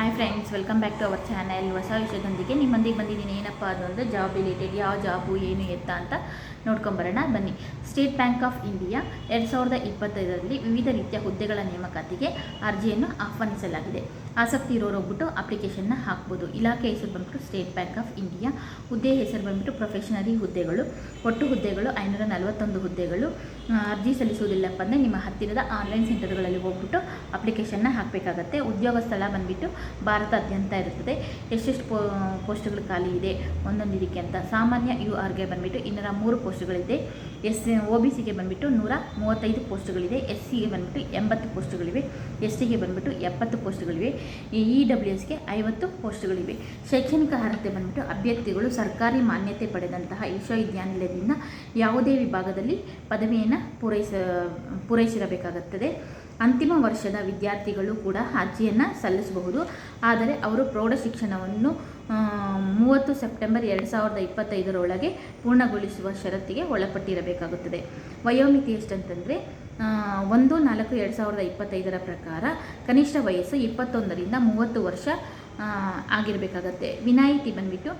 Hi friends welcome back to our channel ಹೊಸ ವಿಷಯದೊಂದಿಗೆ ನಿಮ್ಮೊಂದಿಗೆ ಬಂದಿದ್ದೀನಿ. ಏನಪ್ಪ ಅದು ಅಂದರೆ ಜಾಬ್ ರಿಲೇಟೆಡ್ ಯಾವ ಜಾಬು ಏನು, ಎತ್ತ ಅಂತ ನೋಡ್ಕೊಂಬರೋಣ. ಬನ್ನಿ. ಸ್ಟೇಟ್ ಬ್ಯಾಂಕ್ ಆಫ್ ಇಂಡಿಯಾ ಎರಡು ಸಾವಿರದ ಇಪ್ಪತ್ತೈದರಲ್ಲಿ ವಿವಿಧ ರೀತಿಯ ಹುದ್ದೆಗಳ ನೇಮಕಾತಿಗೆ ಅರ್ಜಿಯನ್ನು ಆಹ್ವಾನಿಸಲಾಗಿದೆ. ಆಸಕ್ತಿ ಇರೋರು ಹೋಗ್ಬಿಟ್ಟು ಅಪ್ಲಿಕೇಶನ್ನ ಹಾಕ್ಬೋದು. ಇಲಾಖೆ ಹೆಸರು ಬಂದ್ಬಿಟ್ಟು ಸ್ಟೇಟ್ ಬ್ಯಾಂಕ್ ಆಫ್ ಇಂಡಿಯಾ ಹುದ್ದೆ ಹೆಸರು ಬಂದ್ಬಿಟ್ಟು ಪ್ರೊಫೆಷನರಿ ಹುದ್ದೆಗಳು. ಒಟ್ಟು ಹುದ್ದೆಗಳು ಐನೂರ ನಲವತ್ತೊಂದು ಹುದ್ದೆಗಳು. ಅರ್ಜಿ ಸಲ್ಲಿಸುವುದಿಲ್ಲಪ್ಪ ಅಂದರೆ ನಿಮ್ಮ ಹತ್ತಿರದ ಆನ್ಲೈನ್ ಸೆಂಟರ್ಗಳಲ್ಲಿ ಹೋಗ್ಬಿಟ್ಟು ಅಪ್ಲಿಕೇಶನ್ನ ಹಾಕಬೇಕಾಗತ್ತೆ. ಉದ್ಯೋಗ ಸ್ಥಳ ಬಂದುಬಿಟ್ಟು ಭಾರತಾದ್ಯಂತ ಇರುತ್ತದೆ. ಎಷ್ಟೆಷ್ಟು ಪೋ, ಪೋಸ್ಟ್ಗಳು ಖಾಲಿ ಇದೆ ಒಂದೊಂದು ಇದಕ್ಕೆ ಅಂತ ಸಾಮಾನ್ಯ ಯು ಆರ್ಗೆ ಬಂದುಬಿಟ್ಟು ಇನ್ನೂರ ಮೂರು ಪೋಸ್ಟ್ಗಳಿದೆ. ಎಸ್ ಒ ಬಿ ಸಿಗೆ ಬಂದುಬಿಟ್ಟು ನೂರ ಮೂವತ್ತೈದು ಪೋಸ್ಟ್ಗಳಿದೆ. ಎಸ್ ಸಿಗೆ ಬಂದುಬಿಟ್ಟು ಎಂಬತ್ತು ಪೋಸ್ಟ್ಗಳಿವೆ. ಎಸ್ ಟಿಗೆ ಬಂದುಬಿಟ್ಟು ಎಪ್ಪತ್ತು ಪೋಸ್ಟ್ಗಳಿವೆ. ಇ ಡಬ್ಲ್ಯೂ ಎಸ್ಗೆ ಐವತ್ತು ಪೋಸ್ಟ್ಗಳಿವೆ. ಶೈಕ್ಷಣಿಕ ಅರ್ಹತೆ ಬಂದುಬಿಟ್ಟು ಅಭ್ಯರ್ಥಿಗಳು ಸರ್ಕಾರಿ ಮಾನ್ಯತೆ ಪಡೆದಂತಹ ವಿಶ್ವವಿದ್ಯಾನಿಲಯದಿಂದ ಯಾವುದೇ ವಿಭಾಗದಲ್ಲಿ ಪದವಿಯನ್ನು ಪೂರೈಸ, ಪೂರೈಸಿರಬೇಕಾಗುತ್ತದೆ. ಅಂತಿಮ ವರ್ಷದ ವಿದ್ಯಾರ್ಥಿಗಳು ಕೂಡ ಅರ್ಜಿಯನ್ನು ಸಲ್ಲಿಸಬಹುದು. ಆದರೆ ಅವರು ಪ್ರೌಢ ಶಿಕ್ಷಣವನ್ನು ಮೂವತ್ತು ಸೆಪ್ಟೆಂಬರ್ ಎರಡು ಸಾವಿರದ ಇಪ್ಪತ್ತೈದರೊಳಗೆ ಪೂರ್ಣಗೊಳಿಸುವ ಷರತ್ತಿಗೆ ಒಳಪಟ್ಟಿರಬೇಕಾಗುತ್ತದೆ. ವಯೋಮಿತಿ ಎಷ್ಟಂತಂದರೆ ಒಂದು ನಾಲ್ಕು ಎರಡು ಸಾವಿರದ ಇಪ್ಪತ್ತೈದರ ಪ್ರಕಾರ ಕನಿಷ್ಠ ವಯಸ್ಸು ಇಪ್ಪತ್ತೊಂದರಿಂದ ಮೂವತ್ತು ವರ್ಷ ಆಗಿರಬೇಕಾಗತ್ತೆ. ವಿನಾಯಿತಿ ಬಂದ್ಬಿಟ್ಟು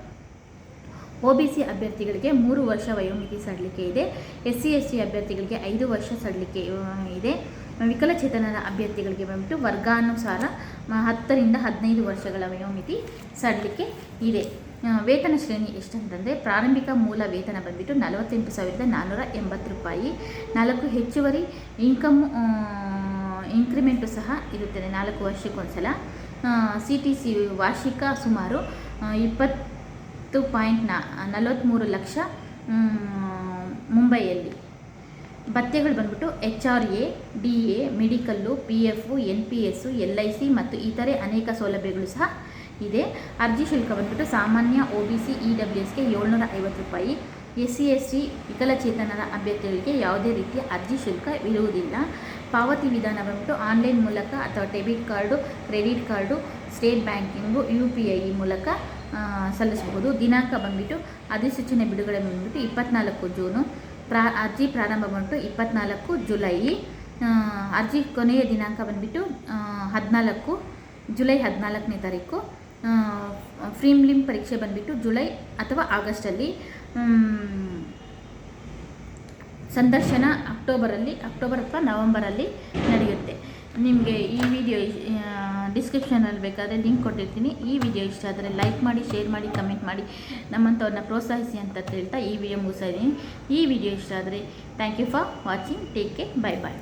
ಒ ಬಿ ಸಿ ಅಭ್ಯರ್ಥಿಗಳಿಗೆ ಮೂರು ವರ್ಷ ವಯೋಮಿತಿ ಸಡಲಿಕೆ ಇದೆ. ಎಸ್ ಸಿ ಎಸ್ ಟಿ ಅಭ್ಯರ್ಥಿಗಳಿಗೆ ಐದು ವರ್ಷ ಸಡಲಿಕೆ ಇದೆ. ವಿಕಲಚೇತನರ ಅಭ್ಯರ್ಥಿಗಳಿಗೆ ಬಂದ್ಬಿಟ್ಟು ವರ್ಗಾನುಸಾರ ಹತ್ತರಿಂದ ಹದಿನೈದು ವರ್ಷಗಳ ವಯೋಮಿತಿ ಸಡಲಿಕ್ಕೆ ಇದೆ. ವೇತನ ಶ್ರೇಣಿ ಎಷ್ಟಂತಂದರೆ, ಪ್ರಾರಂಭಿಕ ಮೂಲ ವೇತನ ಬಂದುಬಿಟ್ಟು ನಲವತ್ತೆಂಟು ಸಾವಿರದ ನಾನ್ನೂರ ಎಂಬತ್ತು ರೂಪಾಯಿ. ನಾಲ್ಕು ಹೆಚ್ಚುವರಿ ಇನ್ಕಮ್ ಇನ್ಕ್ರಿಮೆಂಟು ಸಹ ಇರುತ್ತದೆ ನಾಲ್ಕು ವರ್ಷಕ್ಕೊಂದ್ಸಲ. ಸಿ ಟಿ ಸಿ ವಾರ್ಷಿಕ ಸುಮಾರು ಇಪ್ಪತ್ತು ಪಾಯಿಂಟ್ ನಾ ನಲವತ್ತ್ಮೂರು ಲಕ್ಷ ಮುಂಬೈಯಲ್ಲಿ. ಭತ್ಯೆಗಳು ಬಂದ್ಬಿಟ್ಟು H R A D A medical P F N P S L I C ಮತ್ತು ಇತರೆ ಅನೇಕ ಸೌಲಭ್ಯಗಳು ಸಹ ಇದೆ. ಅರ್ಜಿ ಶುಲ್ಕ ಬಂದ್ಬಿಟ್ಟು ಸಾಮಾನ್ಯ O B C E W ಎಸ್ಗೆ ಏಳ್ನೂರ ಐವತ್ತು ರೂಪಾಯಿ. ಎಸ್ ಸಿ ಎಸ್ ಟಿ ವಿಕಲಚೇತನರ ಅಭ್ಯರ್ಥಿಗಳಿಗೆ ಯಾವುದೇ ರೀತಿಯ ಅರ್ಜಿ ಶುಲ್ಕ ಇರುವುದಿಲ್ಲ. ಪಾವತಿ ವಿಧಾನ ಬಂದ್ಬಿಟ್ಟು ಆನ್ಲೈನ್ ಮೂಲಕ ಅಥವಾ debit card, credit card, state banking, U P I ಮೂಲಕ ಸಲ್ಲಿಸಬಹುದು. ದಿನಾಂಕ ಬಂದ್ಬಿಟ್ಟು ಅಧಿಸೂಚನೆ ಬಿಡುಗಡೆ ಬಂದ್ಬಿಟ್ಟು ಇಪ್ಪತ್ನಾಲ್ಕು ಜೂನು. ಪ್ರಾ, ಅರ್ಜಿ ಪ್ರಾರಂಭ ಬಂದ್ಬಿಟ್ಟು ಇಪ್ಪತ್ನಾಲ್ಕು ಜುಲೈ. ಅರ್ಜಿ ಕೊನೆಯ ದಿನಾಂಕ ಬಂದ್ಬಿಟ್ಟು ಹದಿನಾಲ್ಕು, ಜುಲೈ ಹದಿನಾಲ್ಕನೇ ತಾರೀಕು. ಫ್ರೀಮ್ಲಿಮ್ ಪರೀಕ್ಷೆ ಬಂದುಬಿಟ್ಟು ಜುಲೈ ಅಥವಾ ಆಗಸ್ಟಲ್ಲಿ ಸಂದರ್ಶನ ಅಕ್ಟೋಬರಲ್ಲಿ, ಅಕ್ಟೋಬರ್ ಅಥವಾ ನವಂಬರಲ್ಲಿ ನಡೆಯುತ್ತೆ. ನಿಮಗೆ ಈ ವಿಡಿಯೋ ಡಿಸ್ಕ್ರಿಪ್ಷನಲ್ಲಿ ಬೇಕಾದರೆ ಲಿಂಕ್ ಕೊಟ್ಟಿರ್ತೀನಿ. ಈ ವಿಡಿಯೋ ಇಷ್ಟ ಆದರೆ ಲೈಕ್ ಮಾಡಿ ಶೇರ್ ಮಾಡಿ ಕಮೆಂಟ್ ಮಾಡಿ. ನಮ್ಮಂಥವ್ರನ್ನ ಪ್ರೋತ್ಸಾಹಿಸಿ ಅಂತ ಹೇಳ್ತಾ ಈ ವಿಡಿಯೋ ಮುಗಿಸ್ತಾ ಇದ್ದೀನಿ. ಈ ವಿಡಿಯೋ ಇಷ್ಟ ಆದರೆ thank you for watching take care bye bye